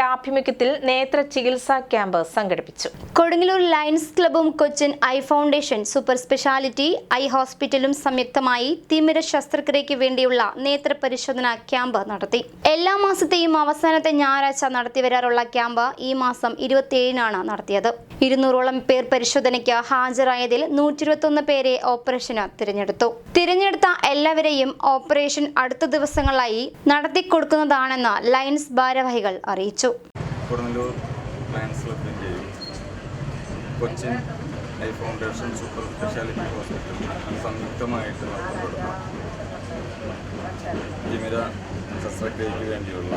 ക്ലബിന്റെ ആഭിമുഖ്യത്തിൽ നേത്ര ചികിത്സാ ക്യാമ്പ് സംഘടിപ്പിച്ചു. Kodungallur lions ക്ലബും Cochin eye foundation super speciality eye ഹോസ്പിറ്റലും സംയുക്തമായി തിമിര ശസ്ത്രക്രിയയ്ക്ക് വേണ്ടിയുള്ള നേത്ര പരിശോധന ക്യാമ്പ് നടത്തി. എല്ലാ മാസത്തെയും അവസാനത്തെ ഞായറാഴ്ച നടത്തിവരാറുള്ള ക്യാമ്പ് ഈ മാസം ഇരുപത്തിയേഴിനാണ് നടത്തിയത്. ഇരുന്നൂറോളം പേർ പരിശോധനയ്ക്ക് ഹാജരായതിൽ നൂറ്റി ഇരുപത്തൊന്ന് പേരെ ഓപ്പറേഷന് തിരഞ്ഞെടുത്തു. തിരഞ്ഞെടുത്ത എല്ലാവരെയും ഓപ്പറേഷൻ അടുത്ത ദിവസങ്ങളായി നടത്തിക്കൊടുക്കുന്നതാണെന്ന് ലയൺസ് ഭാരവാഹികൾ അറിയിച്ചു. Kodungallur lions ക്ലബിന്റെയും Cochin eye foundation super speciality hospital. സംയുക്തമായിട്ട് നടത്തപ്പെടുന്ന. ജിമിര ശസ്ത്രക്രിയയ്ക്ക് വേണ്ടിയുള്ള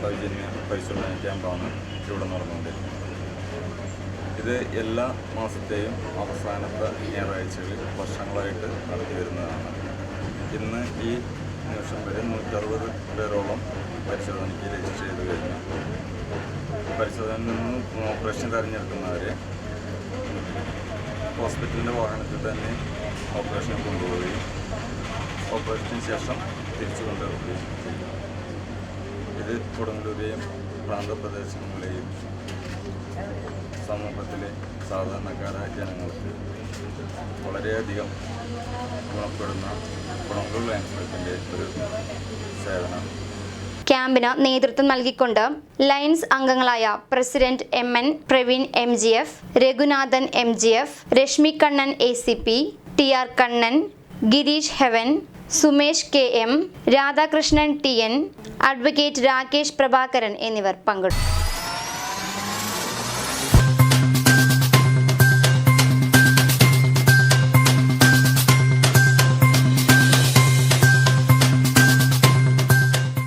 സൗജന്യ പരിശോധന ക്യാമ്പാണ് ഇവിടെ നടന്നുകൊണ്ടിരിക്കുന്നത് ഇത് എല്ലാ മാസത്തെയും അവസാനത്തെ ഞായറാഴ്ചകളിൽ വർഷങ്ങളായിട്ട് നടത്തി വരുന്നതാണ്. ഇന്ന് ഈ നിമിഷം വരെ നൂറ്ററുപത് പേരോളം പരിശോധനയ്ക്ക് രജിസ്റ്റർ ചെയ്ത് കഴിഞ്ഞു. പരിശോധനയിൽ നിന്ന് ഓപ്പറേഷൻ തിരഞ്ഞെടുക്കുന്നവരെ ഹോസ്പിറ്റലിന്റെ വാഹനത്തിൽ തന്നെ ഓപ്പറേഷൻ കൊണ്ടുപോവുകയും ഓപ്പറേഷന് ശേഷം തിരിച്ചു കൊണ്ടുവരികയും ചെയ്യും ഇത് കൊടുങ്ങല്ലൂരെയും പ്രാന്തപ്രദേശങ്ങളിലെയും സമൂഹത്തിലെ സാധാരണക്കാരായ ജനങ്ങൾക്ക് വളരെയധികം ഗുണപ്പെടുന്ന ഗുണങ്ങളുള്ള അനുഭവത്തിന്റെ ഒരു സേവനമാണ് ക്യാമ്പിന് നേതൃത്വം നൽകിക്കൊണ്ട് ലയൻസ് അംഗങ്ങളായ president M N Praveen M G F Raghunathan M G F Rashmi Kannan A C P T R Kannan Girish Heaven Sumesh K M Radhakrishnan T N advocate Rakesh Prabhakaran എന്നിവർ പങ്കെടുത്തു.